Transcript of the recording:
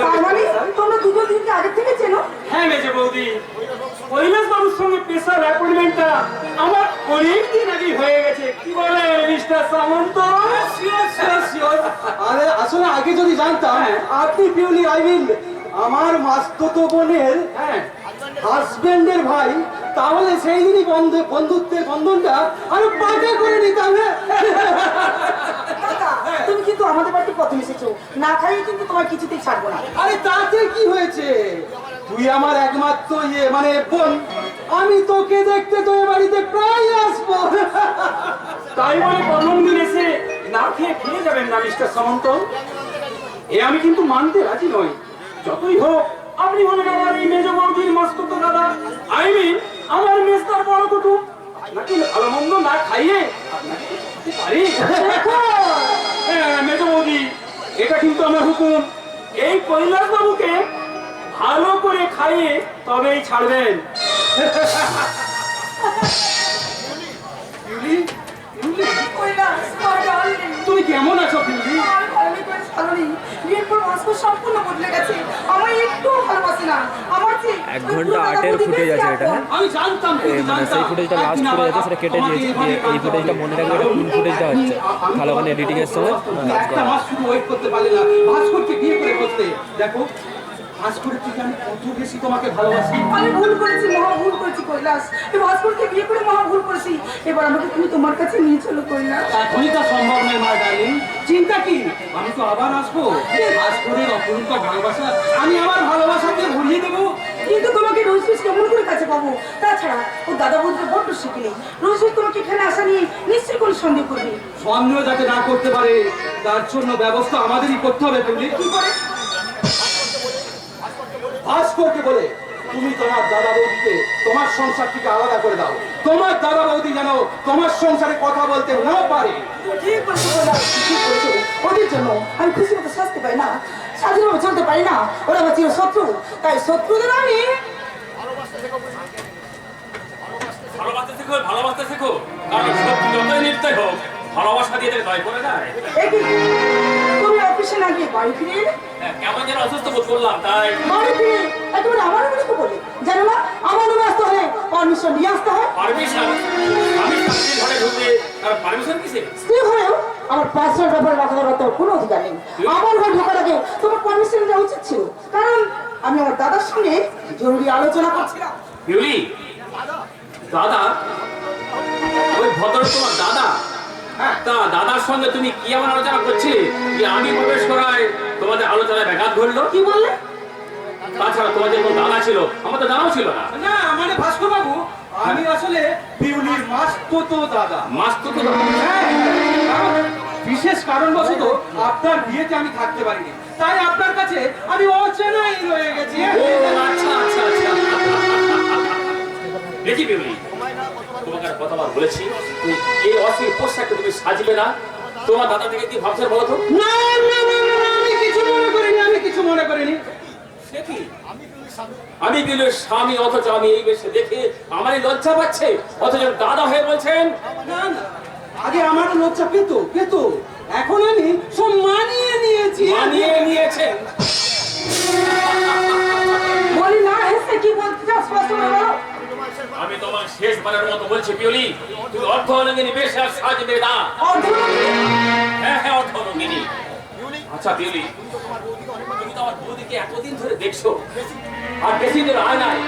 তার মানে তোমরা দুজন দিনকে আগে থেকে চেনো? হ্যাঁ মেজে বৌদি। কৈলাস বাবুর সঙ্গে স্পেশাল অ্যাপয়েন্টমেন্টটা আমার অনেক দিন আগে হয়ে গেছে। কি বলে মিস্টার সামন্ত? আরে আসলে আগে যদি জানতাম আপনি পিউলি আই মিন আমার মাস্ততো বোনের হ্যাঁ। হাজবেন্ডের ভাই তাহলে সেই দিনই বন্ধু বন্ধুত্বের বন্ধনটা আরও পাকা করে নিতাম হ্যাঁ? আমাদের বাড়িতে প্রথম এসেছ। না খাইয়ে কিন্তু তোমার কিছুতেই ছাড়বো না। আরে তাতে কি হয়েছে? তুই আমার একমাত্র ইয়ে মানে বোন। আমি তোকে দেখতে তো এ বাড়িতে প্রায় আসব। তাই বলে প্রথম দিন এসে না খেয়ে ফিরে যাবেন না মিস্টার সামন্ত। এ আমি কিন্তু মানতে রাজি নই। যতই হোক আপনি হলেন আমার এই মেজ বৌদির মাস্তুত দাদা। আই মিন আমার মেজদার বড় কুটুম। আপনাকে ভালো মন্দ না খাইয়ে আপনাকে পারি? হুকুম এই কৈলাস বাবুকে ভালো করে খাইয়ে তবেই ছাড়বেন পিউলি পিউলি কৈলাস, my darling, তুমি কেমন আছো পিউলি আমার ভালো করে ভালো নেই। বিয়ের পর ভাস্কর সম্পূর্ণ বদলে গেছে। আমায় একটুও ভালোবাসে না। আমার চেয়ে এক ঘণ্টা আটের ফুটেজ আছে এটা, হ্যাঁ? আমি জানতাম মানে সেই ফুটেজটা লাস্ট ফুটেজ আছে সেটা কেটে দিয়েছে দিয়ে এই ফুটেজটা। মনে রাখবে এটা কোন ফুটেজটা হচ্ছে ভালো করে এডিটিং এর সময় একটা মাস শুধু ওয়েট করতে পারলে না ভাস্করকে বিয়ে করে বসতে দেখো ভাস্করের থেকে আমি কত বেশি তোমাকে ভালোবাসি? আমি ভুল করেছি মহা ভুল করেছি কৈলাস। এই ভাস্করকে বিয়ে করে মহা ভুল করেছি। এবার আমাকে তুমি তোমার কাছে নিয়ে চলো কৈলাস। এখনই তা সম্ভব নয় মা ডার্লিং। চিন্তা কি? আমি তো আবার আসব। ভাস্করের ভালোবাসা আমি আমার ভালোবাসাকে ভরিয়ে দেবো। কিন্তু তোমাকে রোজ রোজ কেমন করে কাছে পাবো? তাছাড়া ও দাদা বলতে বড্ড শিখে নেই রোজ রোজ তোমাকে এখানে আসা নিয়ে নিশ্চয়ই কোনো সন্দেহ করবে। সন্দেহ যাতে না করতে পারে তার জন্য ব্যবস্থা আমাদেরই করতে হবে তুমি। কি করে? ভাস্করকে বলে তুমি তোমার দাদা বৌদিকে তোমার সংসার থেকে আলাদা করে দাও। তোমার দাদা বৌদি যেন তোমার সংসারে কথা বলতে না পারে। ওদের জন্য আমি খুশি মতো সাজতে পারি না স্বাধীনভাবে চলতে পারি না। ওরা আমার চির শত্রু তাই শত্রুদের আমি ভালোবাসতে শেখো ভালোবাসতে শেখো। কারণ সত্যি যতই নির্দয় হোক ভালোবাসা দিয়ে করে না গিয়ে বাড়ি ফিরে এলে? হ্যাঁ, কেমন যেন অসুস্থ বোধ করলাম তাই। বাড়ি ফিরে একেবারে আমার রুমে তো বলে? জানো না আমার রুমে আসতে পারমিশন নিয়ে আসতে হয়। পারমিশন আমি ঘরে ঢুকে আর পারমিশন কিসে? স্ত্রী হয়েও আমার পার্সোনাল ব্যাপারে ধরার তোর কোনো অধিকার নেই। আমার ঘর ঢোকার আগে তোমার পারমিশন দেওয়া উচিত ছিল। কারণ আমি আমার দাদার সঙ্গে জরুরি আলোচনা করছিলাম। দাদা? ওই ভদ্র তোমার দাদা? তা দাদার সঙ্গে তুমি কি এমন আলোচনা করছিলে যে আমি প্রবেশ করায় তোমাদের আলোচনায় ব্যাঘাত ঘটলো? কি বললে? তাছাড়া তোমাদের কোন দাদা ছিল? আমার তো দাদাও ছিল না। না মানে ভাস্কর বাবু আমি আসলে মাস্তো দাদা। তো হ্যাঁ, বিশেষ কারণবশত আপনার বিয়েতে আমি থাকতে পারিনি। তাই আপনার কাছে আমি অচেনাই রয়ে গেছি। আচ্ছা আচ্ছা আচ্ছা। দেখি বিউলি। তোমাকে আর কতবার বলেছি এই অশ্লীল পোশাককে তুমি সাজবে না। তোমার দাদা থেকে কি ভাবছেন বলো তো? না না না আমি কিছু মনে করিনি আমি কিছু মনে করিনি। সে কি? আমি বিলের স্বামী অথচ আমি এই বেশে দেখে আমারই লজ্জা পাচ্ছে অথচ দাদা হয়ে বলছেন না না আগে আমারও লজ্জা পেত পেত। এখন আমি সব মানিয়ে নিয়েছি। মানিয়ে নিয়েছেন বলি না এসে কি বলতে চাও স্পষ্ট করে বলো আমি তোমার শেষবারের মতো বলছি পিওলি তুমি অর্থ অলঙ্গিনী বেশ আর সাজবে না হ্যাঁ হ্যাঁ অর্থ অলঙ্গিনী আচ্ছা পিওলি তুমি তো আমার বৌদিকে এতদিন ধরে দেখছ আর বেশি দিন আয় নাই।